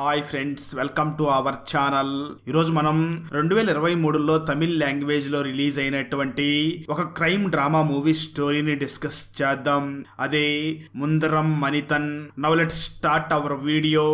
Hi friends welcome to our channel ఈరోజు మనం రెండు వేల ఇరవై మూడులో తమిళ్ లాంగ్వేజ్లో రిలీజ్ అయినటువంటి ఒక క్రైమ్ డ్రామా మూవీ స్టోరీని డిస్కస్ చేద్దాం. అదే ముందరం మనితన్ now let start our video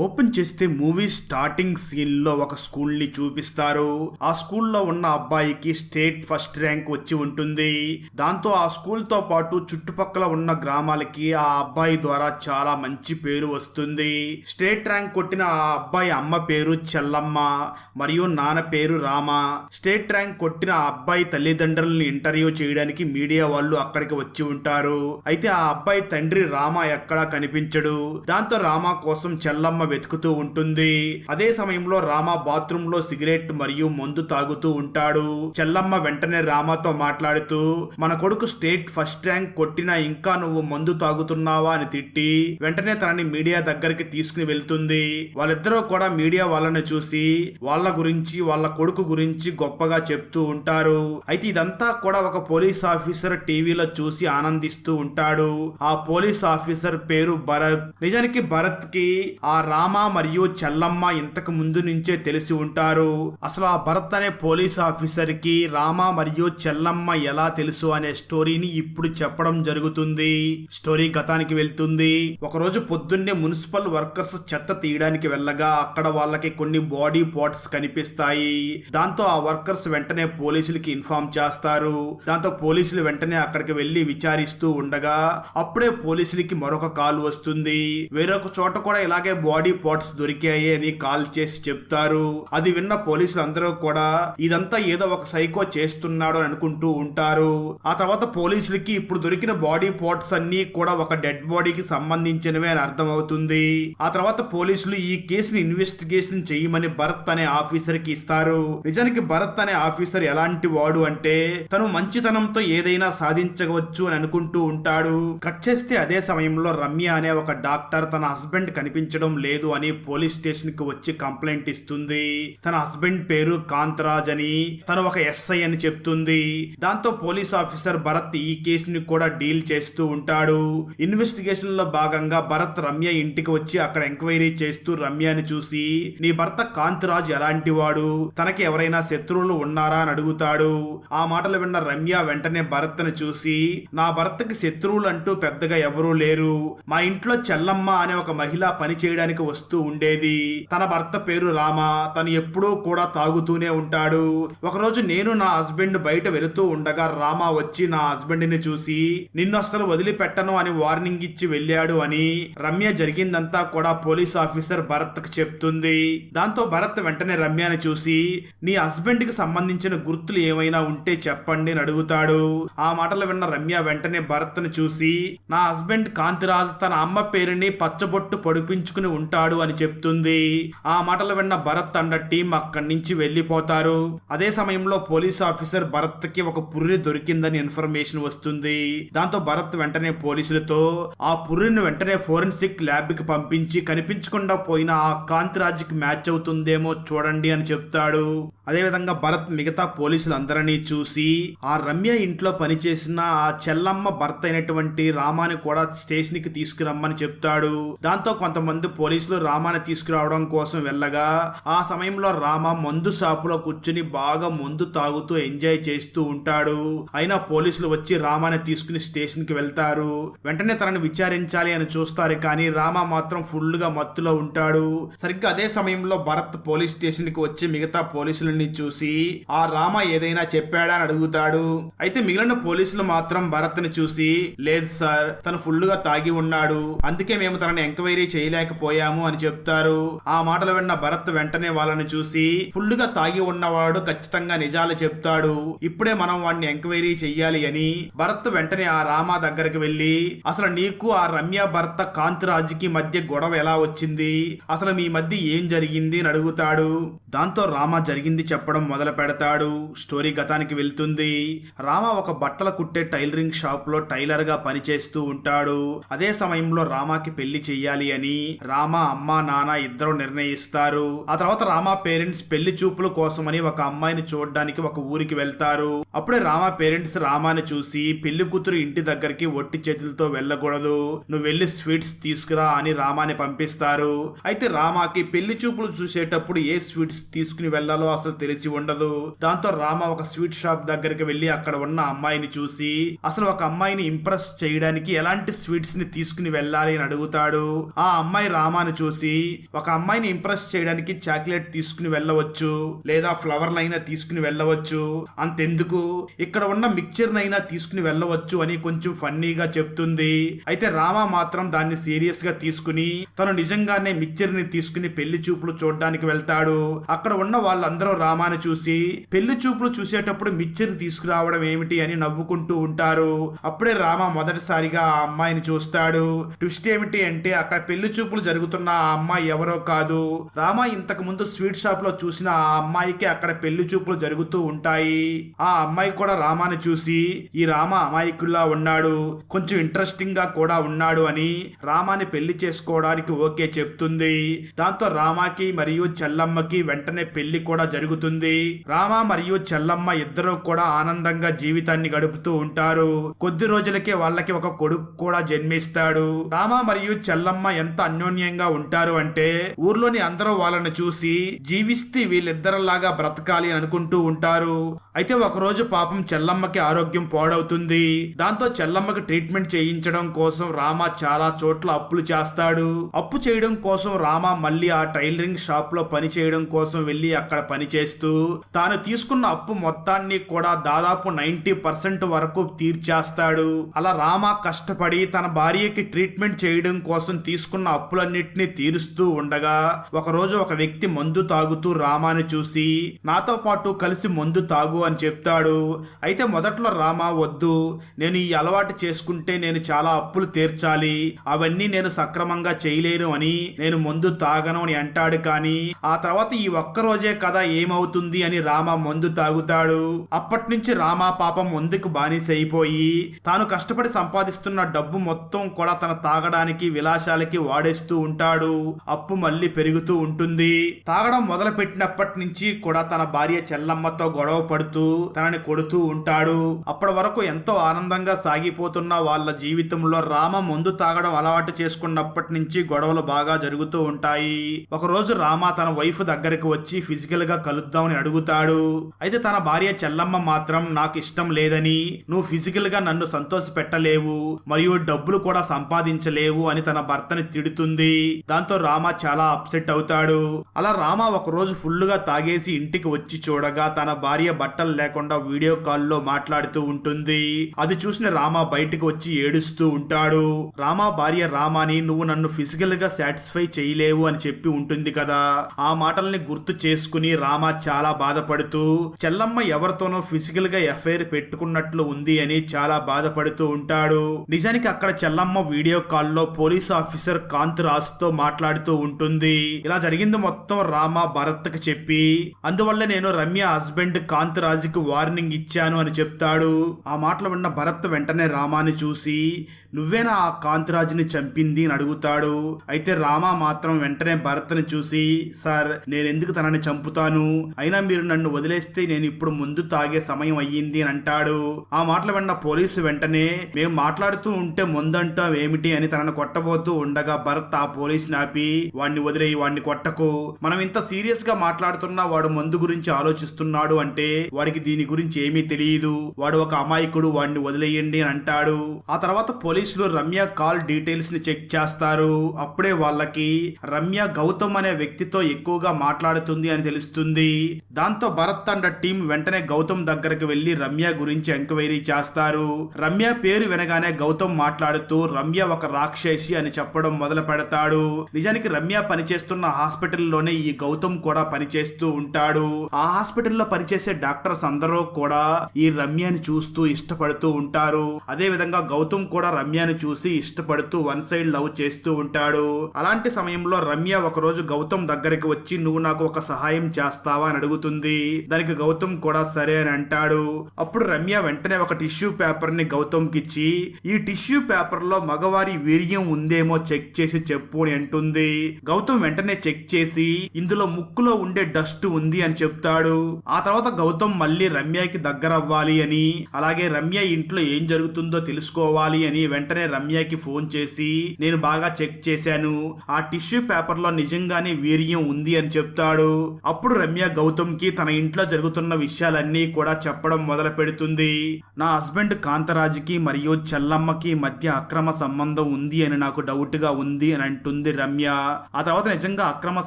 open చేస్తే మూవీ స్టార్టింగ్ సీన్లో ఒక స్కూల్ని చూపిస్తారు. ఆ స్కూల్లో ఉన్న అబ్బాయికి స్టేట్ ఫస్ట్ ర్యాంక్ వచ్చి ఉంటుంది. దాంతో ఆ స్కూల్తో పాటు చుట్టుపక్కల ఉన్న గ్రామాలకి ఆ అబ్బాయి ద్వారా చాలా మంచి పేరు వస్తుంది. స్టేట్ ర్యాంక్ కొట్టిన ఆ అబ్బాయి అమ్మ పేరు చెల్లమ్మ మరియు నాన్న పేరు రామ. స్టేట్ ర్యాంక్ కొట్టిన ఆ అబ్బాయి తల్లిదండ్రులను ఇంటర్వ్యూ చేయడానికి మీడియా వాళ్ళు అక్కడికి వచ్చి ఉంటారు. అయితే ఆ అబ్బాయి తండ్రి రామ ఎక్కడా కనిపించడు. దాంతో రామ కోసం చెల్లమ్మ వెతుకుతూ ఉంటుంది. అదే సమయంలో రామ బాత్రూమ్లో సిగరెట్ మరియు మందు తాగుతూ ఉంటాడు. చెల్లమ్మ వెంటనే రామాతో మాట్లాడుతూ మన కొడుకు స్టేట్ ఫస్ట్ ర్యాంక్ కొట్టినా ఇంకా నువ్వు మందు తాగుతున్నావా? అని తిట్టి వెంటనే తనని మీడియా దగ్గరికి తీసుకుని వెళ్తుంది. వాళ్ళిద్దరూ కూడా మీడియా వాళ్ళని చూసి వాళ్ళ గురించి వాళ్ళ కొడుకు గురించి గొప్పగా చెప్తూ ఉంటారు. అయితే ఇదంతా కూడా ఒక పోలీస్ ఆఫీసర్ టీవీలో చూసి ఆనందిస్తూ ఉంటాడు. ఆ పోలీస్ ఆఫీసర్ పేరు భరత్. నిజానికి భరత్కి ఆ రామ మరియు చెల్లమ్మ ఇంతకు ముందు నుంచే తెలిసి ఉంటారు. అసలు ఆ భరత్ అనే పోలీస్ ఆఫీసర్కి రామ మరియు చెల్లమ్మ ఎలా తెలుసు అనే స్టోరీని ఇప్పుడు చెప్పడం జరుగుతుంది. స్టోరీ గతానికి వెళ్తుంది. ఒకరోజు పొద్దున్నే మున్సిపల్ వర్కర్స్ చెత్త తీయడానికి వెళ్ళగా అక్కడ వాళ్ళకి కొన్ని బాడీ పార్ట్స్ కనిపిస్తాయి. దాంతో ఆ వర్కర్స్ వెంటనే పోలీసులకి ఇన్ఫార్మ్ చేస్తారు. దాంతో పోలీసులు వెంటనే అక్కడికి వెళ్ళి విచారిస్తూ ఉండగా అప్పుడే పోలీసులకి మరొక కాల్ వస్తుంది. వేరొక చోట కూడా ఇలాగే బాడీ పార్ట్స్ దొరికాయి అని కాల్ చేసి చెప్తారు. అది విన్న పోలీసులు అందరూ కూడా ఇదంతా ఏదో ఒక సైకో చేస్తున్నాడు అని అనుకుంటూ ఉంటారు. ఆ తర్వాత పోలీసులకి ఇప్పుడు దొరికిన బాడీ పార్ట్స్ అన్ని కూడా ఒక డెడ్ బాడీకి సంబంధించినవే అని అర్థమవుతుంది. ఆ తర్వాత పోలీసులు ఈ కేసుని ఇన్వెస్టిగేషన్ చేయమని భరత్ అనే ఆఫీసర్కి ఇస్తారు. నిజానికి భరత్ అనే ఆఫీసర్ ఎలాంటి వాడు అంటే తను మంచితనంతో ఏదైనా సాధించవచ్చు అని అనుకుంటూ ఉంటాడు. కట్ చేస్తే అదే సమయంలో రమ్య అనే ఒక డాక్టర్ తన హస్బెండ్ కనిపించడం లేదు. అని పోలీస్ స్టేషన్కి వచ్చి కంప్లైంట్ ఇస్తుంది. తన హస్బెండ్ పేరు కాంతరాజ్ అని తను ఒక ఎస్ఐ అని చెప్తుంది. దాంతో పోలీస్ ఆఫీసర్ భరత్ ఈ కేసుని కూడా డీల్ చేస్తూ ఉంటాడు. ఇన్వెస్టిగేషన్లో భాగంగా భరత్ రమ్య ఇంటికి వచ్చి అక్కడ ఎంక్వైరీ చేస్తూ రమ్యని చూసి నీ భర్త కాంతరాజ్ ఎలాంటి వాడు తనకి ఎవరైనా శత్రువులు ఉన్నారా? అని అడుగుతాడు. ఆ మాటలు విన్న రమ్య వెంటనే భరత్ని చూసి నా భర్తకి శత్రువులు అంటూ పెద్దగా ఎవరూ లేరు. మా ఇంట్లో చెల్లమ్మ అనే ఒక మహిళ పని చేయడానికి వస్తూ ఉండేది. తన భర్త పేరు రామ. తను ఎప్పుడూ కూడా తాగుతూనే ఉంటాడు. ఒకరోజు నేను నా హస్బెండ్ బయట వెళుతూ ఉండగా రామ వచ్చి నా హస్బెండ్ని చూసి నిన్ను అస్సలు వదిలిపెట్టను అని వార్నింగ్ ఇచ్చి వెళ్ళాడు అని రమ్య జరిగిందంతా కూడా పోలీస్ ఆఫీసర్ భరత్కి చెప్తుంది. దాంతో భరత్ వెంటనే రమ్యని చూసి నీ హస్బెండ్కి సంబంధించిన గుర్తులు ఏమైనా ఉంటే చెప్పండి అని అడుగుతాడు. ఆ మాటలు విన్న రమ్య వెంటనే భరత్ను చూసి నా హస్బెండ్ కాంతిరాజ్ తన అమ్మ పేరుని పచ్చబొట్టు పొడిపించుకుని ఉంటాడు అని చెప్తుంది. ఆ మాటలు విన్న భరత్ అండ టీం అక్కడి నుంచి వెళ్ళిపోతారు. అదే సమయంలో పోలీస్ ఆఫీసర్ భరత్కి ఒక పుర్రి దొరికిందని ఇన్ఫర్మేషన్ వస్తుంది. దాంతో భరత్ వెంటనే పోలీసులతో ఆ పుర్రిని వెంటనే ఫోరెన్సిక్ ల్యాబ్కి పంపించి కనిపించకుండా పోయిన ఆ కాంతిరాజ్కి మ్యాచ్ అవుతుందేమో చూడండి అని చెప్తాడు. అదేవిధంగా భరత్ మిగతా పోలీసులందరినీ చూసి ఆ రమ్య ఇంట్లో పనిచేసిన ఆ చెల్లమ్మ భర్త అయినటువంటి రామాని కూడా స్టేషన్కి తీసుకురమ్మని చెప్తాడు. దాంతో కొంతమంది పోలీసు పోలీసులు రామాని తీసుకురావడం కోసం వెళ్ళగా ఆ సమయంలో రామ మందు షాపులో కూర్చుని బాగా మందు తాగుతూ ఎంజాయ్ చేస్తూ ఉంటాడు. అయినా పోలీసులు వచ్చి రామాని తీసుకుని స్టేషన్కి వెళ్తారు. వెంటనే తనను విచారించాలి అని చూస్తారు కానీ రామ మాత్రం ఫుల్గా మత్తులో ఉంటాడు. సరిగ్గా అదే సమయంలో భరత్ పోలీస్ స్టేషన్కి వచ్చి మిగతా పోలీసులని చూసి ఆ రామ ఏదైనా చెప్పాడా? అని అడుగుతాడు. అయితే మిగిలిన పోలీసులు మాత్రం భరత్ని చూసి లేదు సార్ తను ఫుల్గా తాగి ఉన్నాడు. అందుకే మేము తనని ఎంక్వైరీ చేయలేకపోయాము. అని చెప్తారు. ఆ మాటలు విన్న భరత్ వెంటనే వాళ్ళని చూసి ఫుల్గా తాగి ఉన్నవాడు ఖచ్చితంగా నిజాలు చెప్తాడు. ఇప్పుడే మనం వాడిని ఎంక్వైరీ చెయ్యాలి అని. భరత్ వెంటనే ఆ రామ దగ్గరికి వెళ్ళి అసలు నీకు ఆ రమ్య భర్త కాంతిరాజుకి మధ్య గొడవ ఎలా వచ్చింది? అసలు మీ మధ్య ఏం జరిగింది? అని అడుగుతాడు. దాంతో రామ జరిగింది చెప్పడం మొదలు పెడతాడు. స్టోరీ గతానికి వెళ్తుంది. రామ ఒక బట్టల కుట్టే టైలరింగ్ షాప్లో టైలర్గా పనిచేస్తూ ఉంటాడు. అదే సమయంలో రామాకి పెళ్ళి చెయ్యాలి అని రామ అమ్మ నాన్న ఇద్దరు నిర్ణయిస్తారు. ఆ తర్వాత రామ పేరెంట్స్ పెళ్ళి చూపుల కోసమని ఒక అమ్మాయిని చూడడానికి ఒక ఊరికి వెళ్తారు. అప్పుడే రామ పేరెంట్స్ రామాని చూసి పెళ్ళి కూతురు ఇంటి దగ్గరికి ఒట్టి చేతులతో వెళ్ళకూడదు. నువ్వు వెళ్ళి స్వీట్స్ తీసుకురా అని రామాని పంపిస్తారు. అయితే రామాకి పెళ్ళి చూపులు చూసేటప్పుడు ఏ స్వీట్స్ తీసుకుని వెళ్ళాలో అసలు తెలిసి ఉండదు. దాంతో రామ ఒక స్వీట్ షాప్ దగ్గరికి వెళ్ళి అక్కడ ఉన్న అమ్మాయిని చూసి అసలు ఒక అమ్మాయిని ఇంప్రెస్ చేయడానికి ఎలాంటి స్వీట్స్ని తీసుకుని వెళ్ళాలి అని అడుగుతాడు. ఆ అమ్మాయి రామాను చూసి ఒక అమ్మాయిని ఇంప్రెస్ చేయడానికి చాక్లెట్ తీసుకుని వెళ్ళవచ్చు లేదా ఫ్లవర్ నైనా తీసుకుని వెళ్ళవచ్చు. అంతెందుకు? ఇక్కడ ఉన్న మిక్చర్ నైనా తీసుకుని వెళ్ళవచ్చు అని కొంచెం ఫన్నీగా చెప్తుంది. అయితే రామ మాత్రం దాన్ని సీరియస్గా తీసుకుని తను నిజంగానే మిక్చర్ని తీసుకుని పెళ్ళి చూపులు చూడడానికి వెళ్తాడు. అక్కడ ఉన్న వాళ్ళందరూ రామాని చూసి పెళ్ళి చూపులు చూసేటప్పుడు మిక్చర్ తీసుకురావడం ఏమిటి అని నవ్వుకుంటూ ఉంటారు. అప్పుడే రామ మొదటిసారిగా ఆ అమ్మాయిని చూస్తాడు. ట్విస్ట్ ఏమిటి అంటే అక్కడ పెళ్ళి చూపులు వెళ్తున్న ఆ అమ్మాయి ఎవరో కాదు. రామ ఇంతకు ముందు స్వీట్ షాప్లో చూసిన ఆ అమ్మాయికి అక్కడ పెళ్ళి చూపులు జరుగుతూ ఉంటాయి. ఆ అమ్మాయి కూడా రామాని చూసి ఈ రామ అమాయకుల్లా ఉన్నాడు. కొంచెం ఇంట్రెస్టింగ్గా కూడా ఉన్నాడు అని రామాని పెళ్ళి చేసుకోవడానికి ఓకే చెప్తుంది. దాంతో రామాకి మరియు చెల్లమ్మకి వెంటనే పెళ్ళి కూడా జరుగుతుంది. రామ మరియు చెల్లమ్మ ఇద్దరు కూడా ఆనందంగా జీవితాన్ని గడుపుతూ ఉంటారు. కొద్ది రోజులకే వాళ్ళకి ఒక కొడుకు కూడా జన్మిస్తాడు. రామ మరియు చెల్లమ్మ ఎంత అన్యోన్యంగా ఉంటారు అంటే ఊర్లోని అందరూ వాళ్ళని చూసి జీవిస్తే వీళ్ళిద్దరిలాగా బ్రతకాలి అని అనుకుంటూ ఉంటారు. అయితే ఒకరోజు పాపం చెల్లమ్మకి ఆరోగ్యం పాడవుతుంది. దాంతో చెల్లమ్మకి ట్రీట్మెంట్ చేయించడం కోసం రామ చాలా చోట్ల అప్పులు చేస్తాడు. అప్పు చేయడం కోసం రామ మళ్ళీ ఆ టైలరింగ్ షాప్లో పని చేయడం కోసం వెళ్ళి అక్కడ పని చేస్తూ తాను తీసుకున్న అప్పు మొత్తాన్ని కూడా దాదాపు నైన్టీ పర్సెంట్ వరకు తీర్చేస్తాడు. అలా రామ కష్టపడి తన భార్యకి ట్రీట్మెంట్ చేయడం కోసం తీసుకున్న అప్పులన్నింటినీ తీరుస్తూ ఉండగా ఒకరోజు ఒక వ్యక్తి మందు తాగుతూ రామాని చూసి నాతో పాటు కలిసి మందు తాగు అని చెప్తాడు. అయితే మొదట్లో రామ వద్దు. నేను ఈ అలవాటు చేసుకుంటే నేను చాలా అప్పులు తీర్చాలి. అవన్నీ నేను సక్రమంగా చేయలేను అని నేను మందు తాగను అని అంటాడు కానీ ఆ తర్వాత ఈ ఒక్క రోజే కదా ఏమవుతుంది అని రామ మందు తాగుతాడు. అప్పటి నుంచి రామ పాపం ముందుకు బానిసైపోయి తాను కష్టపడి సంపాదిస్తున్న డబ్బు మొత్తం కూడా తన తాగడానికి విలాసాలకి వాడేస్తూ ఉంటాడు. అప్పు మళ్ళీ పెరుగుతూ ఉంటుంది. తాగడం మొదలు పెట్టినప్పటి నుంచి కూడా తన భార్య చెల్లమ్మతో గొడవ పడుతూ తనని కొడుతూ ఉంటాడు. అప్పటి వరకు ఎంతో ఆనందంగా సాగిపోతున్న వాళ్ళ జీవితంలో రామ మందు తాగడం అలవాటు చేసుకున్నప్పటి నుంచి గొడవలు బాగా జరుగుతూ ఉంటాయి. ఒక రోజు రామ తన వైఫ్ దగ్గరికి వచ్చి ఫిజికల్గా కలుద్దామని అడుగుతాడు. అయితే తన భార్య చెల్లమ్మ మాత్రం నాకు ఇష్టం లేదని నువ్వు ఫిజికల్గా నన్ను సంతోష పెట్టలేవు మరియు డబ్బులు కూడా సంపాదించలేవు అని తన భర్తని తిడుతుంది. దాంతో రామ చాలా అప్సెట్ అవుతాడు. అలా రామ ఒక రోజు ఫుల్గా తాగేసి ఇంటికి వచ్చి చూడగా తన భార్య బట్టలు లేకుండా వీడియో కాల్లో మాట్లాడుతూ ఉంటుంది. అది చూసిన రామ బయటకు వచ్చి ఏడుస్తూ ఉంటాడు. రామ భార్య రామాని నువ్వు నన్ను ఫిజికల్గా సాటిస్ఫై చేయలేవు అని చెప్పి ఉంటుంది కదా. ఆ మాటల్ని గుర్తు చేసుకుని రామ చాలా బాధపడుతూ చెల్లమ్మ ఎవరితోనో ఫిజికల్గా ఎఫ్ఐఆర్ పెట్టుకున్నట్లు ఉంది అని చాలా బాధపడుతూ ఉంటాడు. నిజానికి అక్కడ చెల్లమ్మ వీడియో కాల్లో పోలీస్ ఆఫీసర్ కాంత్ రాజ్తో మాట్లాడుతూ ఉంటుంది. ఇలా జరిగింది మొత్తం రామ భరత్కి చెప్పి. అందువల్ల నేను రమ్య హస్బెండ్ కాంత్ రాజుకి వార్నింగ్ ఇచ్చాను అని చెప్తాడు. ఆ మాటలు విన్న భరత్ వెంటనే రామాని చూసి నువ్వేనా ఆ కాంతిరాజుని చంపింది? అని అడుగుతాడు. అయితే రామ మాత్రం వెంటనే భరత్ని చూసి సార్ నేను ఎందుకు తనని చంపుతాను? అయినా మీరు నన్ను వదిలేస్తే నేను ఇప్పుడు ముందు తాగే సమయం అయ్యింది అని అంటాడు. ఆ మాటలు విన్న పోలీసు వెంటనే మేము మాట్లాడుతూ ఉంటే ముందంటాం ఏమిటి అని తనను కొట్టబోతూ ఉండగా భరత్ ఆ పోలీసుని ఆపి వాడిని వదిలేయి వాడిని కొట్టకు. మనం ఇంత సీరియస్గా మాట్లాడుతున్నా వాడు మందు గురించి ఆలోచిస్తున్నాడు అంటే వాడికి దీని గురించి ఏమీ తెలియదు వాడు ఒక అమాయకుడు వాడిని వదిలేయండి అని అంటాడు. ఆ తర్వాత పోలీసులు రమ్య కాల్ డీటెయిల్స్ని చెక్ చేస్తారు. అప్పుడే వాళ్ళకి రమ్య గౌతమ్ అనే వ్యక్తితో ఎక్కువగా మాట్లాడుతుంది అని తెలుస్తుంది. దాంతో భరత్ అండ్ టీం వెంటనే గౌతమ్ దగ్గరకు వెళ్ళి రమ్య గురించి ఎంక్వైరీ చేస్తారు. రమ్య పేరు వినగానే గౌతమ్ మాట్లాడుతూ రమ్య ఒక రాక్షసి అని చెప్పడం మొదలు పెడతాడు. నిజానికి రమ్య పనిచేస్తున్న హాస్పిటల్లోనే ఈ గౌతమ్ కూడా పనిచేస్తూ ఉంటాడు. ఆ హాస్పిటల్లో పనిచేసే డాక్టర్ యాక్టర్స్ అందరూ కూడా ఈ రమ్యని చూస్తూ ఇష్టపడుతూ ఉంటారు. అదే విధంగా గౌతమ్ కూడా రమ్యని చూసి ఇష్టపడుతూ వన్ సైడ్ లవ్ చేస్తూ ఉంటాడు. అలాంటి సమయంలో రమ్య ఒక రోజు గౌతమ్ దగ్గరికి వచ్చి నువ్వు నాకు ఒక సహాయం చేస్తావా? అని అడుగుతుంది. దానికి గౌతమ్ కూడా సరే అని అంటాడు. అప్పుడు రమ్య వెంటనే ఒక టిష్యూ పేపర్ని గౌతమ్కి ఇచ్చి ఈ టిష్యూ పేపర్లో మగవారి వీర్యం ఉందేమో చెక్ చేసి చెప్పు అని అంటుంది. గౌతమ్ వెంటనే చెక్ చేసి ఇందులో ముక్కులో ఉండే డస్ట్ ఉంది అని చెప్తాడు. ఆ తర్వాత గౌతమ్ మళ్ళీ రమ్యకి దగ్గర అవ్వాలి అని అలాగే రమ్య ఇంట్లో ఏం జరుగుతుందో తెలుసుకోవాలి అని వెంటనే రమ్యకి ఫోన్ చేసి నేను బాగా చెక్ చేశాను ఆ టిష్యూ పేపర్లో నిజంగానే వీర్యం ఉంది అని చెప్తాడు. అప్పుడు రమ్య గౌతమ్కి తన ఇంట్లో జరుగుతున్న విషయాలన్నీ కూడా చెప్పడం మొదలు పెడుతుంది. నా హస్బెండ్ కాంతరాజుకి మరియు చెల్లమ్మకి మధ్య అక్రమ సంబంధం ఉంది అని నాకు డౌట్గా ఉంది అని అంటుంది రమ్య. ఆ తర్వాత నిజంగా అక్రమ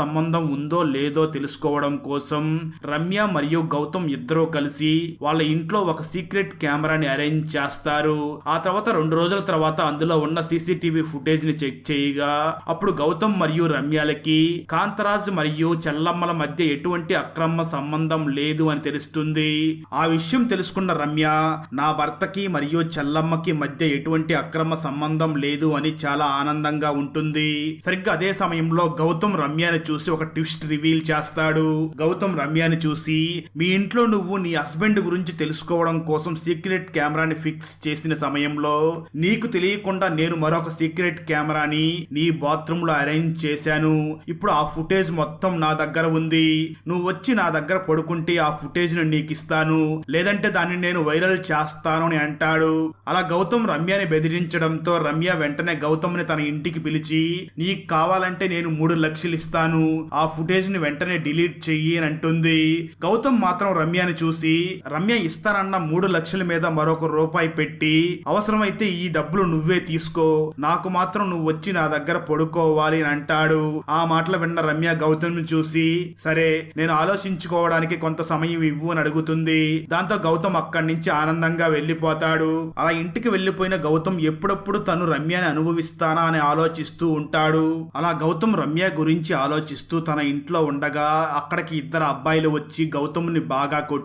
సంబంధం ఉందో లేదో తెలుసుకోవడం కోసం రమ్య మరియు గౌతమ్ ఇద్దరు కలిసి వాళ్ళ ఇంట్లో ఒక సీక్రెట్ కెమెరాని అరేంజ్ చేస్తారు. ఆ తర్వాత రెండు రోజుల తర్వాత అందులో ఉన్న సీసీటీవీ ఫుటేజ్ని చెక్ చేయగా అప్పుడు గౌతమ్ మరియు రమ్యాలకి కాంతరాజ్ మరియు చెల్లమ్మల మధ్య ఎటువంటి అక్రమ సంబంధం లేదు అని తెలుస్తుంది. ఆ విషయం తెలుసుకున్న రమ్య నా భర్తకి మరియు చెల్లమ్మకి మధ్య ఎటువంటి అక్రమ సంబంధం లేదు అని చాలా ఆనందంగా ఉంటుంది. సరిగ్గా అదే సమయంలో గౌతమ్ రమ్యని చూసి ఒక ట్విస్ట్ రివీల్ చేస్తాడు. గౌతమ్ రమ్యని చూసి మీ ఇంట్లో నువ్వు నువ్వు నీ హస్బెండ్ గురించి తెలుసుకోవడం కోసం సీక్రెట్ కెమెరాని ఫిక్స్ చేసిన సమయంలో నీకు తెలియకుండా నేను మరొక సీక్రెట్ కెమెరాని నీ బాత్రూమ్లో అరేంజ్ చేశాను. ఇప్పుడు ఆ ఫుటేజ్ మొత్తం నా దగ్గర ఉంది. నువ్వు వచ్చి నా దగ్గర పడుకుంటే ఆ ఫుటేజ్ను నీకు ఇస్తాను లేదంటే దాన్ని నేను వైరల్ చేస్తాను అని అంటాడు. అలా గౌతమ్ రమ్యని బెదిరించడంతో రమ్య వెంటనే గౌతమ్ని తన ఇంటికి పిలిచి నీకు కావాలంటే నేను మూడు లక్షలు ఇస్తాను. ఆ ఫుటేజ్ని వెంటనే డిలీట్ చెయ్యి అని అంటుంది. గౌతమ్ మాత్రం రమ్యని చూసి రమ్య ఇస్తానన్న మూడు లక్షల మీద మరొక రూపాయి పెట్టి అవసరమైతే ఈ డబ్బులు నువ్వే తీసుకో. నాకు మాత్రం నువ్వు వచ్చి నా దగ్గర పడుకోవాలి అని అంటాడు. ఆ మాటలు విన్న రమ్య గౌతమ్ చూసి సరే నేను ఆలోచించుకోవడానికి కొంత సమయం ఇవ్వు అని అడుగుతుంది. దాంతో గౌతమ్ అక్కడి నుంచి ఆనందంగా వెళ్ళిపోతాడు. అలా ఇంటికి వెళ్ళిపోయిన గౌతమ్ ఎప్పుడప్పుడు తను రమ్యని అనుభవిస్తానా అని ఆలోచిస్తూ ఉంటాడు. అలా గౌతమ్ రమ్య గురించి ఆలోచిస్తూ తన ఇంట్లో ఉండగా అక్కడికి ఇద్దరు అబ్బాయిలు వచ్చి గౌతమ్ని బాగా కొట్టి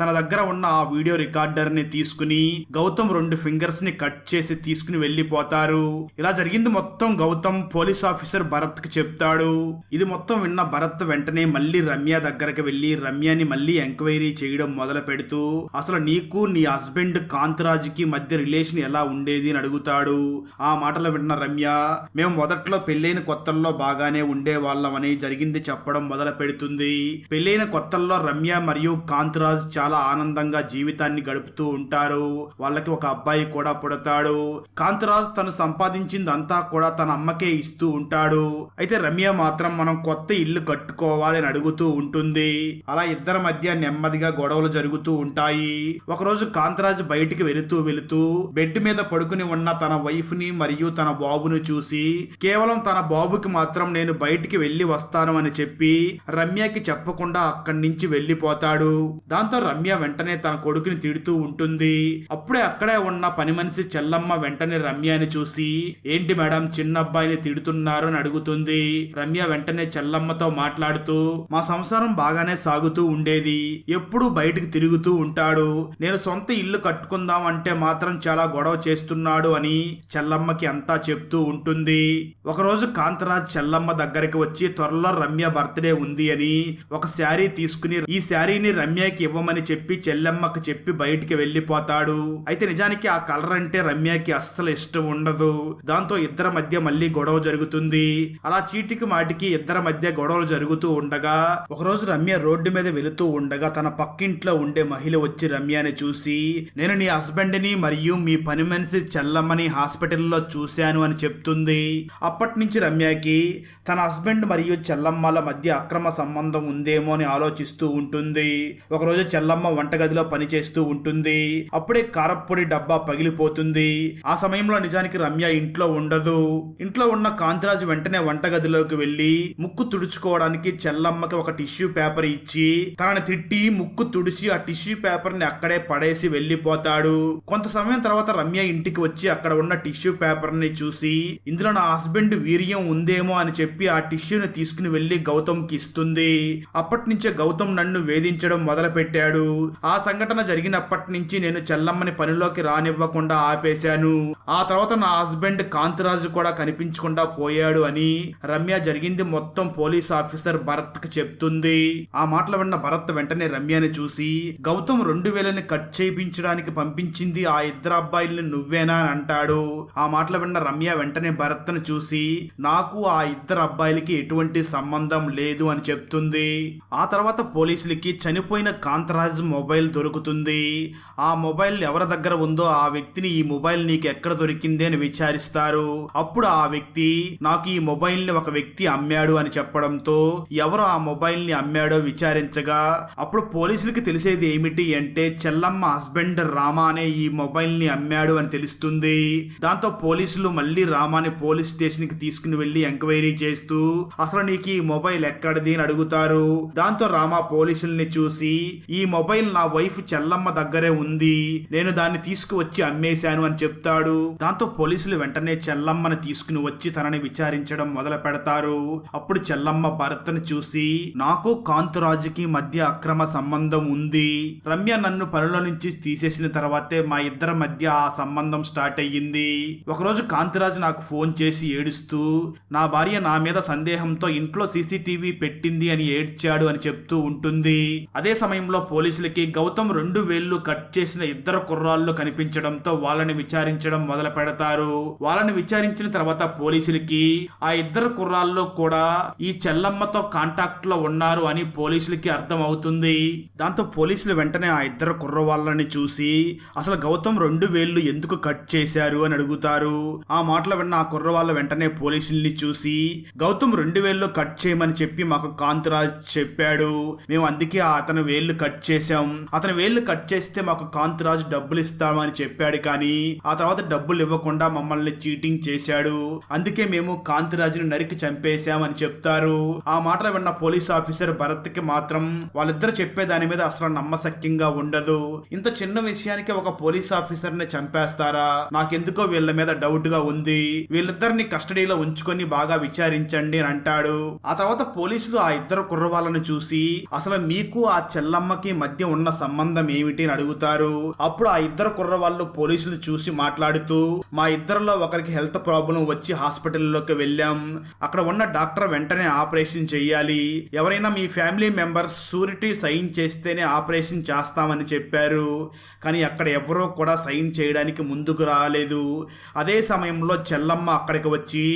తన దగ్గర ఉన్న ఆ వీడియో రికార్డర్ని తీసుకుని గౌతమ్ రెండు ఫింగర్స్ని కట్ చేసి తీసుకుని వెళ్ళిపోతారు. ఇలా జరిగింది మొత్తం గౌతమ్ పోలీస్ ఆఫీసర్ భరత్కి చెప్తాడు. ఇది మొత్తం విన్న భరత్ వెంటనే మళ్ళీ రమ్య దగ్గరకు వెళ్ళి రమ్యని మళ్ళీ ఎంక్వైరీ చేయడం మొదలు పెడుతూ అసలు నీకు నీ హస్బెండ్ కాంతరాజ్కి మధ్య రిలేషన్ ఎలా ఉండేది? అని అడుగుతాడు. ఆ మాటలు విన్న రమ్య మేము మొదట్లో పెళ్ళైన కొత్తల్లో బాగానే ఉండేవాళ్ళమని జరిగింది చెప్పడం మొదలు పెడుతుంది. పెళ్ళైన కొత్తల్లో రమ్య మరియు కాంతరాజ్ చాలా ఆనందంగా జీవితాన్ని గడుపుతూ ఉంటారు. వాళ్ళకి ఒక అబ్బాయి కూడా పుడతాడు. కాంతరాజ్ తను సంపాదించిందంతా కూడా తన అమ్మకే ఇస్తూ ఉంటాడు. అయితే రమ్య మాత్రం మనం కొత్త ఇల్లు కట్టుకోవాలి అని అడుగుతూ ఉంటుంది. అలా ఇద్దరి మధ్య నెమ్మదిగా గొడవలు జరుగుతూ ఉంటాయి. ఒకరోజు కాంతరాజ్ బయటికి వెళుతూ వెళుతూ బెడ్ మీద పడుకుని ఉన్న తన వైఫ్ని మరియు తన బాబును చూసి కేవలం తన బాబుకి మాత్రం నేను బయటికి వెళ్ళి వస్తాను అని చెప్పి రమ్యకి చెప్పకుండా అక్కడి నుంచి వెళ్ళిపోతాడు. దాంతో రమ్య వెంటనే తన కొడుకుని తిడుతూ ఉంటుంది. అప్పుడే అక్కడే ఉన్న పని మనిషి చెల్లమ్మ వెంటనే రమ్యని చూసి ఏంటి మేడం చిన్న అబ్బాయిని తిడుతున్నారు? అని అడుగుతుంది. రమ్య వెంటనే చెల్లమ్మతో మాట్లాడుతూ మా సంసారం బాగానే సాగుతూ ఉండేది. ఎప్పుడూ బయటికి తిరుగుతూ ఉంటాడు. నేను సొంత ఇల్లు కట్టుకుందాం అంటే మాత్రం చాలా గొడవ చేస్తున్నాడు అని చెల్లమ్మకి అంతా చెప్తూ ఉంటుంది. ఒకరోజు కాంతరాజ్ చెల్లమ్మ దగ్గరికి వచ్చి త్వరలో రమ్య బర్త్డే ఉంది అని ఒక శారీ తీసుకుని ఈ శారీని రమ్య రమ్యకి ఇవ్వమని చెప్పి చెల్లమ్మకి చెప్పి బయటికి వెళ్ళిపోతాడు. అయితే నిజానికి ఆ కలర్ అంటే రమ్యకి అస్సలు ఇష్టం ఉండదు. దాంతో ఇద్దరి మధ్య మళ్ళీ గొడవ జరుగుతుంది. అలా చీటికి మాటికి ఇద్దరి మధ్య గొడవలు జరుగుతూ ఉండగా ఒకరోజు రమ్య రోడ్డు మీద వెళుతూ ఉండగా తన పక్కింట్లో ఉండే మహిళ వచ్చి రమ్యని చూసి నేను నీ హస్బెండ్ని మరియు మీ పని మనిషి చెల్లమ్మని హాస్పిటల్లో చూశాను అని చెప్తుంది. అప్పటి నుంచి రమ్యకి తన హస్బెండ్ మరియు చెల్లమ్మల మధ్య అక్రమ సంబంధం ఉందేమో అని ఆలోచిస్తూ ఉంటుంది. ఒకరోజు చెల్లమ్మ వంటగదిలో పనిచేస్తూ ఉంటుంది. అప్పుడే కారప్పొడి డబ్బా పగిలిపోతుంది. ఆ సమయంలో నిజానికి రమ్య ఇంట్లో ఉండదు. ఇంట్లో ఉన్న కాంతిరాజు వెంటనే వంటగదిలోకి వెళ్ళి ముక్కు తుడుచుకోవడానికి చెల్లమ్మకి ఒక టిష్యూ పేపర్ ఇచ్చి తనని తిట్టి ముక్కు తుడిచి ఆ టిష్యూ పేపర్ని అక్కడే పడేసి వెళ్ళిపోతాడు కొంత సమయం తర్వాత రమ్య ఇంటికి వచ్చి అక్కడ ఉన్న టిష్యూ పేపర్ని చూసి ఇందులో నా హస్బెండ్ వీర్యం ఉందేమో అని చెప్పి ఆ టిష్యూని తీసుకుని వెళ్ళి గౌతమ్కి ఇస్తుంది. అప్పటి నుంచే గౌతమ్ నన్ను వేధించడం మొదలు పెట్టాడు ఆ సంఘటన జరిగినప్పటి నుంచి నేను చెల్లమ్మని పనిలోకి రానివ్వకుండా ఆపేశాను. ఆ తర్వాత నా హస్బెండ్ కాంతిరాజు కూడా కనిపించకుండా పోయాడు అని రమ్య జరిగింది మొత్తం పోలీస్ ఆఫీసర్ భరత్కి చెప్తుంది. ఆ మాటలు విన్న భరత్ వెంటనే రమ్యని చూసి గౌతమ్ రెండు వేలని కట్ చేయించడానికి పంపించింది ఆ ఇద్దరు అబ్బాయిల్ని నువ్వేనా? అని అంటాడు. ఆ మాటలు విన్న రమ్య వెంటనే భరత్ను చూసి నాకు ఆ ఇద్దరు అబ్బాయిలకి ఎటువంటి సంబంధం లేదు అని చెప్తుంది. ఆ తర్వాత పోలీసులకి చనిపోయిన కాంతరాజ్ మొబైల్ దొరుకుతుంది. ఆ మొబైల్ ఎవరి దగ్గర ఉందో ఆ వ్యక్తిని ఈ మొబైల్ నీకు ఎక్కడ దొరికింది అని విచారిస్తారు. అప్పుడు ఆ వ్యక్తి నాకు ఈ మొబైల్ని ఒక వ్యక్తి అమ్మాడు అని చెప్పడంతో ఎవరు ఆ మొబైల్ని అమ్మాడో విచారించగా అప్పుడు పోలీసులకి తెలిసేది ఏమిటి అంటే చెల్లమ్మ హస్బెండ్ రామా అనే ఈ మొబైల్ని అమ్మాడు అని తెలుస్తుంది. దాంతో పోలీసులు మళ్ళీ రామాని పోలీస్ స్టేషన్కి తీసుకుని వెళ్ళి ఎంక్వైరీ చేస్తూ అసలు నీకు ఈ మొబైల్ ఎక్కడిది అని అడుగుతారు. దాంతో రామా పోలీసుల్ని చూసి ఈ మొబైల్ నా వైఫ్ చెల్లమ్మ దగ్గరే ఉంది. నేను దాన్ని తీసుకువచ్చి అమ్మేశాను అని చెప్తాడు. దాంతో పోలీసులు వెంటనే చెల్లమ్మని తీసుకుని వచ్చి తనని విచారించడం మొదలు పెడతారు. అప్పుడు చెల్లమ్మ భర్తను చూసి నాకు కాంతురాజుకి మధ్య అక్రమ సంబంధం ఉంది. రమ్య నన్ను పనుల నుంచి తీసేసిన తర్వాతే మా ఇద్దరి మధ్య ఆ సంబంధం స్టార్ట్ అయ్యింది. ఒకరోజు కాంతిరాజు నాకు ఫోన్ చేసి ఏడుస్తూ నా భార్య నా మీద సందేహంతో ఇంట్లో సీసీటీవీ పెట్టింది అని ఏడ్చాడు అని చెప్తూ ఉంటుంది. అదే సమయం సమయంలో పోలీసులకి గౌతమ్ రెండు వేళ్ళు కట్ చేసిన ఇద్దరు కుర్రాళ్ళు కనిపించడంతో వాళ్ళని విచారించడం మొదలు పెడతారు. వాళ్ళని విచారించిన తర్వాత పోలీసులకి ఆ ఇద్దరు కుర్రాళ్ళు కూడా ఈ చెల్లమ్మతో కాంటాక్ట్లో ఉన్నారు అని పోలీసులకి అర్థం అవుతుంది దాంతో పోలీసులు వెంటనే ఆ ఇద్దరు కుర్ర వాళ్ళని చూసి అసలు గౌతమ్ రెండు వేళ్ళు ఎందుకు కట్ చేశారు? అని అడుగుతారు. ఆ మాటలు విన్న ఆ కుర్ర వాళ్ళు వెంటనే పోలీసుల్ని చూసి గౌతమ్ రెండు వేళ్ళు కట్ చేయమని చెప్పి మాకు కాంతిరాజ్ చెప్పాడు. మేము అందుకే అతను వేలు వేళ్ళు కట్ చేశాం. అతని వేళ్ళు కట్ చేస్తే మాకు కాంతిరాజు డబ్బులు ఇస్తామని చెప్పాడు కానీ ఆ తర్వాత డబ్బులు ఇవ్వకుండా మమ్మల్ని చీటింగ్ చేశాడు. అందుకే మేము కాంతిరాజుని నరికి చంపేశామని చెప్తారు. ఆ మాటలు విన్న పోలీస్ ఆఫీసర్ భరత్కి మాత్రం వాళ్ళిద్దరు చెప్పే దాని మీద అసలు నమ్మశక్యంగా ఉండదు. ఇంత చిన్న విషయానికి ఒక పోలీస్ ఆఫీసర్ని చంపేస్తారా? నాకెందుకో వీళ్ళ మీద డౌట్గా ఉంది. వీళ్ళిద్దరిని కస్టడీలో ఉంచుకొని బాగా విచారించండి అని అంటాడు. ఆ తర్వాత పోలీసులు ఆ ఇద్దరు కుర్రవాళ్ళను చూసి అసలు మీకు ఆ చెల్లమ్మకి మధ్య ఉన్న సంబంధం ఏమిటి అని అడుగుతారు. అప్పుడు ఆ ఇద్దరు కుర్రవాళ్ళు పోలీసులు చూసి మాట్లాడుతూ మా ఇద్దరిలో ఒకరికి హెల్త్ ప్రాబ్లం వచ్చి హాస్పిటల్లోకి వెళ్ళాం. అక్కడ ఉన్న డాక్టర్ వెంటనే ఆపరేషన్ చేయాలి ఎవరైనా మీ ఫ్యామిలీ మెంబర్స్ సూరిటీ సైన్ చేస్తేనే ఆపరేషన్ చేస్తామని చెప్పారు. కానీ అక్కడ ఎవరో కూడా సైన్ చేయడానికి ముందుకు రాలేదు. అదే సమయంలో చెల్లమ్మ అక్కడికి వచ్చి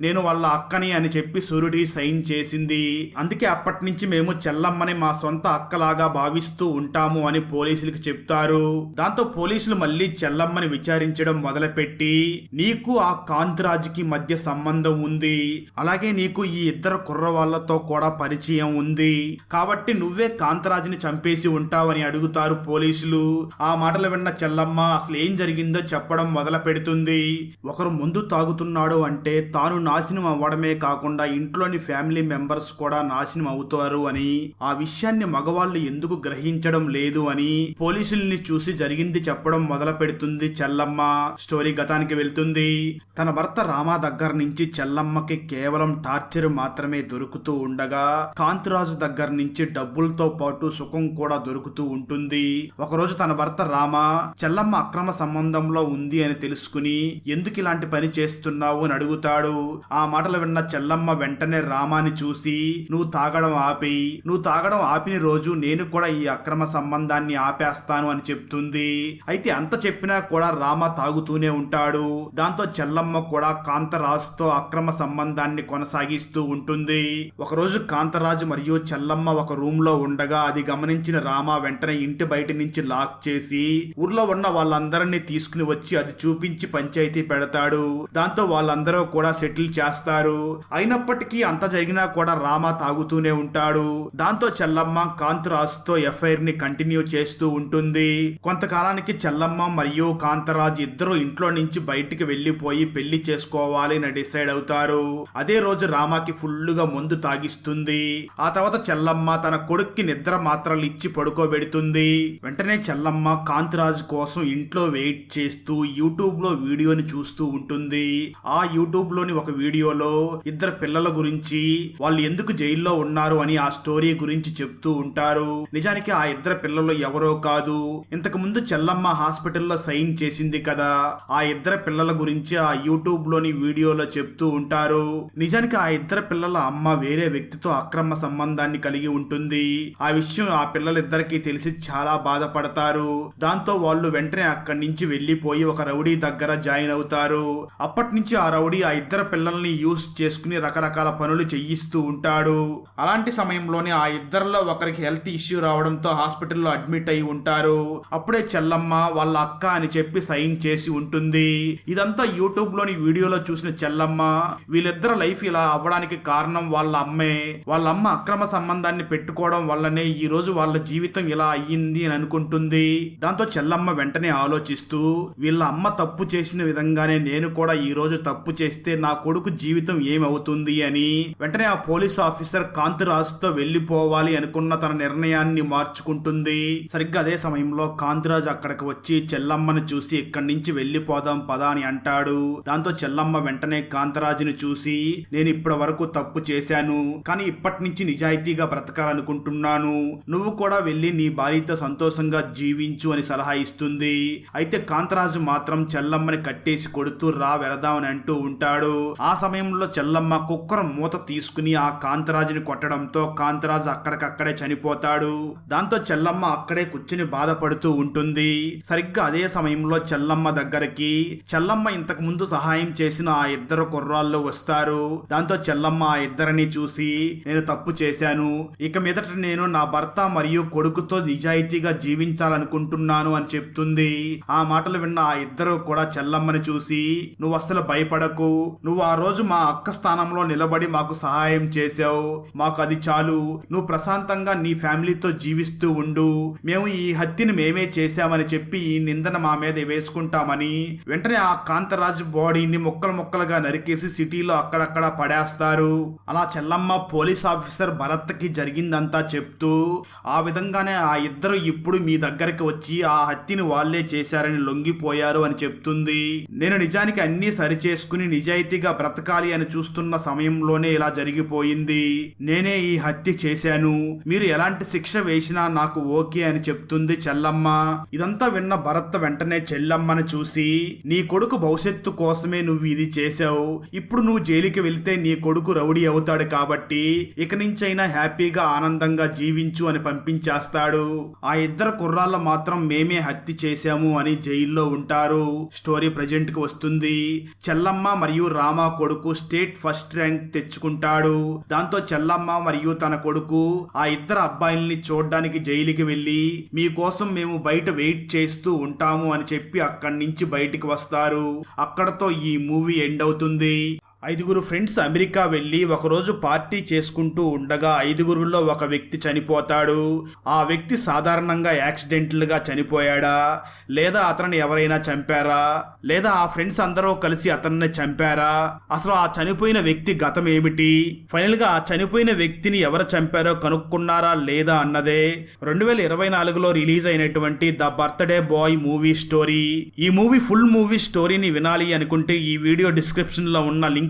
నేను వాళ్ళ అక్కని అని చెప్పి సూర్యుడి సైన్ చేసింది. అందుకే అప్పటి నుంచి మేము చెల్లమ్మని మా సొంత అక్కలాగా భావిస్తూ ఉంటాము అని పోలీసులకు చెప్తారు. దాంతో పోలీసులు మళ్ళీ చెల్లమ్మని విచారించడం మొదలుపెట్టి నీకు ఆ కాంతిరాజుకి మధ్య సంబంధం ఉంది. అలాగే నీకు ఈ ఇద్దరు కుర్రవాళ్ళతో కూడా పరిచయం ఉంది. కాబట్టి నువ్వే కాంతరాజుని చంపేసి ఉంటావని అడుగుతారు పోలీసులు. ఆ మాటలు విన్న చెల్లమ్మ అసలు ఏం జరిగిందో చెప్పడం మొదలు పెడుతుంది ఒకరు ముందు తాగుతున్నాడు అంటే తాను నాశనం అవ్వడమే కాకుండా ఇంట్లోని ఫ్యామిలీ మెంబర్స్ కూడా నాశనం అవుతారు అని ఆ విషయాన్ని మగవాళ్ళు ఎందుకు గ్రహించడం లేదు అని పోలీసుల్ని చూసి జరిగింది చెప్పడం మొదలు పెడుతుంది చెల్లమ్మ. స్టోరీ గతానికి వెళ్తుంది. తన భర్త రామా దగ్గర నుంచి చెల్లమ్మకి కేవలం టార్చర్ మాత్రమే దొరుకుతూ ఉండగా కాంతిరాజు దగ్గర నుంచి డబ్బులతో పాటు సుఖం కూడా దొరుకుతూ ఉంటుంది. ఒకరోజు తన భర్త రామ చెల్లమ్మ అక్రమ సంబంధంలో ఉంది అని తెలుసుకుని ఎందుకు ఇలాంటి పని చేస్తున్నావు? అని అడుగుతాడు. ఆ మాటలు విన్న చెల్లమ్మ వెంటనే రామాని చూసి నువ్వు తాగడం ఆపి నువ్వు తాగడం ఆపిన రోజు నేను కూడా ఈ అక్రమ సంబంధాన్ని ఆపేస్తాను అని చెప్తుంది. అయితే అంత చెప్పినా కూడా రామ తాగుతూనే ఉంటాడు. దాంతో చెల్లమ్మ కూడా కాంతరాజుతో అక్రమ సంబంధాన్ని కొనసాగిస్తూ ఉంటుంది. ఒకరోజు కాంతరాజు మరియు చెల్లమ్మ ఒక రూమ్లో ఉండగా అది గమనించిన రామ వెంటనే ఇంటి బయట నుంచి లాక్ చేసి ఊర్లో ఉన్న వాళ్ళందరినీ తీసుకుని వచ్చి అది చూపించి పంచాయతీ పెడతాడు. దాంతో వాళ్ళందరూ కూడా సెటిల్ చేస్తారు. అయినప్పటికీ అంత జరిగినా కూడా రామ తాగుతూనే ఉంటాడు. దాంతో చెల్లమ్మ కాంతరాజు ఎఫ్ఐఆర్ని కంటిన్యూ చేస్తూ ఉంటుంది. కొంతకాలానికి చెల్లమ్మ మరియు కాంతరాజ్ ఇద్దరు ఇంట్లో నుంచి బయటికి వెళ్ళిపోయి పెళ్ళి చేసుకోవాలి అని డిసైడ్ అవుతారు. అదే రోజు రామాకి ఫుల్లుగా మందు తాగిస్తుంది. ఆ తర్వాత చెల్లమ్మ తన కొడుక్కి నిద్ర మాత్రలు ఇచ్చి పడుకోబెడుతుంది. వెంటనే చెల్లమ్మ కాంతిరాజ్ కోసం ఇంట్లో వెయిట్ చేస్తూ యూట్యూబ్లో వీడియోని చూస్తూ ఉంటుంది. ఆ యూట్యూబ్లోని ఒక వీడియోలో ఇద్దరు పిల్లల గురించి వాళ్ళు ఎందుకు జైల్లో ఉన్నారు అని ఆ స్టోరీ గురించి చెప్తూ ఉంటారు. నిజానికి ఆ ఇద్దరు పిల్లలు ఎవరో కాదు. ఇంతకు ముందు చెల్లమ్మ హాస్పిటల్లో సైన్ చేసింది కదా. ఆ ఇద్దరు పిల్లల గురించి ఆ యూట్యూబ్లోని వీడియోలో చెప్తూ ఉంటారు. నిజానికి ఆ ఇద్దరు పిల్లల అమ్మ వేరే వ్యక్తితో అక్రమ సంబంధాన్ని కలిగి ఉంటుంది. ఆ విషయం ఆ పిల్లలిద్దరికి తెలిసి చాలా బాధపడతారు. దాంతో వాళ్ళు వెంటనే అక్కడి నుంచి వెళ్ళిపోయి ఒక రౌడీ దగ్గర జాయిన్ అవుతారు. అప్పటి నుంచి ఆ రౌడీ ఆ ఇద్దరు పిల్లల్ని యూస్ చేసుకుని రకరకాల పనులు చెయ్యిస్తూ ఉంటాడు. అలాంటి సమయంలోనే ఆ ఇద్దరిలో ఒకరికి హెల్త్ ఇష్యూ రావడంతో హాస్పిటల్లో అడ్మిట్ అయి ఉంటారు. అప్పుడే చెల్లమ్మ వాళ్ళ అక్క అని చెప్పి సైన్ చేసి ఉంటుంది. ఇదంతా యూట్యూబ్లోని వీడియోలో చూసిన చెల్లమ్మ వీళ్ళిద్దరు లైఫ్ ఇలా అవ్వడానికి కారణం వాళ్ళ అమ్మే. వాళ్ళ అమ్మ అక్రమ సంబంధాన్ని పెట్టుకోవడం వల్లనే ఈ రోజు వాళ్ళ జీవితం ఇలా అయ్యింది అని అనుకుంటుంది. దాంతో చెల్లమ్మ వెంటనే ఆలోచిస్తూ వీళ్ళ అమ్మ తప్పు చేసిన విధంగానే నేను కూడా ఈ రోజు తప్పు చేస్తే నా కొడుకు జీవితం ఏమవుతుంది అని వెంటనే ఆ పోలీస్ ఆఫీసర్ కాంతిరాజుతో వెళ్ళిపోవాలి అనుకున్న తన నిర్ణయాన్ని మార్చుకుంటుంది. సరిగ్గా అదే సమయంలో కాంతిరాజు అక్కడికి వచ్చి చెల్లమ్మను చూసి ఇక్కడి నుంచి వెళ్ళిపోదాం పదా అని అంటాడు. దాంతో చెల్లమ్మ వెంటనే కాంతరాజుని చూసి నేను ఇప్పటి వరకు తప్పు చేశాను కానీ ఇప్పటి నుంచి నిజాయితీగా బ్రతకాలనుకుంటున్నాను. నువ్వు కూడా వెళ్ళి నీ భార్యతో సంతోషంగా జీవించు అని సలహా ఇస్తుంది. అయితే కాంతరాజు మాత్రం చెల్లమ్మని కట్టేసి కొడుతూ రా వెళదామని అంటూ ఉంటాడు. ఆ సమయంలో చెల్లమ్మ కుక్కర మూత తీసుకుని ఆ కాంతరాజుని కొట్టడంతో కాంతరాజు అక్కడికక్కడే చనిపోతాడు. దాంతో చెల్లమ్మ అక్కడే కూర్చుని బాధపడుతూ ఉంటుంది. సరిగ్గా అదే సమయంలో చెల్లమ్మ దగ్గరికి చెల్లమ్మ ఇంతకు ముందు సహాయం చేసిన ఆ ఇద్దరు కుర్రాళ్ళు వస్తారు. దాంతో చెల్లమ్మ ఆ ఇద్దరిని చూసి నేను తప్పు చేశాను. ఇక మీదట నేను నా భర్త మరియు కొడుకుతో నిజాయితీగా జీవించాలనుకుంటున్నాను అని చెప్తుంది. ఆ మాటలు విన్న ఆ ఇద్దరు కూడా చెల్లమ్మని చూసి నువ్వు అస్సలు భయపడకు. నువ్వు ఆ రోజు మా అక్క స్థానంలో నిలబడి మాకు సహాయం చేశావు. మాకు అది చాలు. నువ్వు ప్రశాంతంగా నీ ఫ్యామిలీ ఫ్యామిలీతో జీవిస్తూ ఉండు. మేము ఈ హత్యని మేమే చేశామని చెప్పి ఈ నిందన మా మీద వేసుకుంటామని వెంటనే ఆ కాంతరాజు బాడీని ముక్కలు ముక్కలుగా నరికేసి సిటీలో అక్కడక్కడ పడేస్తారు. అలా చెల్లమ్మ పోలీస్ ఆఫీసర్ భరత్కి జరిగిందంతా చెప్తూ ఆ విధంగానే ఆ ఇద్దరు ఇప్పుడు మీ దగ్గరికి వచ్చి ఆ హత్యని వాళ్ళే చేశారని లొంగిపోయారు అని చెప్తుంది. నేను నిజానికి అన్నీ సరిచేసుకుని నిజాయితీగా బ్రతకాలి అని చూస్తున్న సమయంలోనే ఇలా జరిగిపోయింది. నేనే ఈ హత్య చేశాను. మీరు ఎలాంటి శిక్ష వేసినా నాకు ఓకే అని చెప్తుంది చెల్లమ్మ. ఇదంతా విన్న భరత్ వెంటనే చెల్లమ్మని చూసి నీ కొడుకు భవిష్యత్తు కోసమే నువ్వు ఇది చేశావు. ఇప్పుడు నువ్వు జైలుకి వెళ్తే నీ కొడుకు రౌడీ అవుతాడు కాబట్టి ఇక నుంచైనా హ్యాపీగా ఆనందంగా జీవించు అని పంపించేస్తాడు. ఆ ఇద్దరు కుర్రాళ్ళ మాత్రం మేమే హత్య చేశాము అని జైల్లో ఉంటారు. స్టోరీ ప్రజెంట్కి వస్తుంది. చెల్లమ్మ మరియు రామ కొడుకు స్టేట్ ఫస్ట్ ర్యాంక్ తెచ్చుకుంటాడు. దాంతో చెల్లమ్మ మరియు తన కొడుకు ఆ ఇద్దరు అబ్బాయిల్ని చూడడానికి జైలుకి వెళ్ళి మీకోసం మేము బయట వెయిట్ చేస్తూ ఉంటాము అని చెప్పి అక్కడి నుంచి బయటికి వస్తారు. అక్కడతో ఈ మూవీ ఎండ్ అవుతుంది. ఐదుగురు ఫ్రెండ్స్ అమెరికా వెళ్ళి ఒకరోజు పార్టీ చేసుకుంటూ ఉండగా ఐదుగురులో ఒక వ్యక్తి చనిపోతాడు. ఆ వ్యక్తి సాధారణంగా యాక్సిడెంటల్గా చనిపోయాడా? లేదా అతనిని ఎవరైనా చంపారా? లేదా ఆ ఫ్రెండ్స్ అందరూ కలిసి అతన్ని చంపారా? అసలు ఆ చనిపోయిన వ్యక్తి గతం ఏమిటి? ఫైనల్గా ఆ చనిపోయిన వ్యక్తిని ఎవరు చంపారో కనుక్కున్నారా లేదా అన్నదే రెండు వేల ఇరవై నాలుగులో రిలీజ్ అయినటువంటి the birthday boy movie story. ఈ మూవీ ఫుల్ మూవీ స్టోరీని వినాలి అనుకుంటే ఈ వీడియో డిస్క్రిప్షన్లో ఉన్న లింక్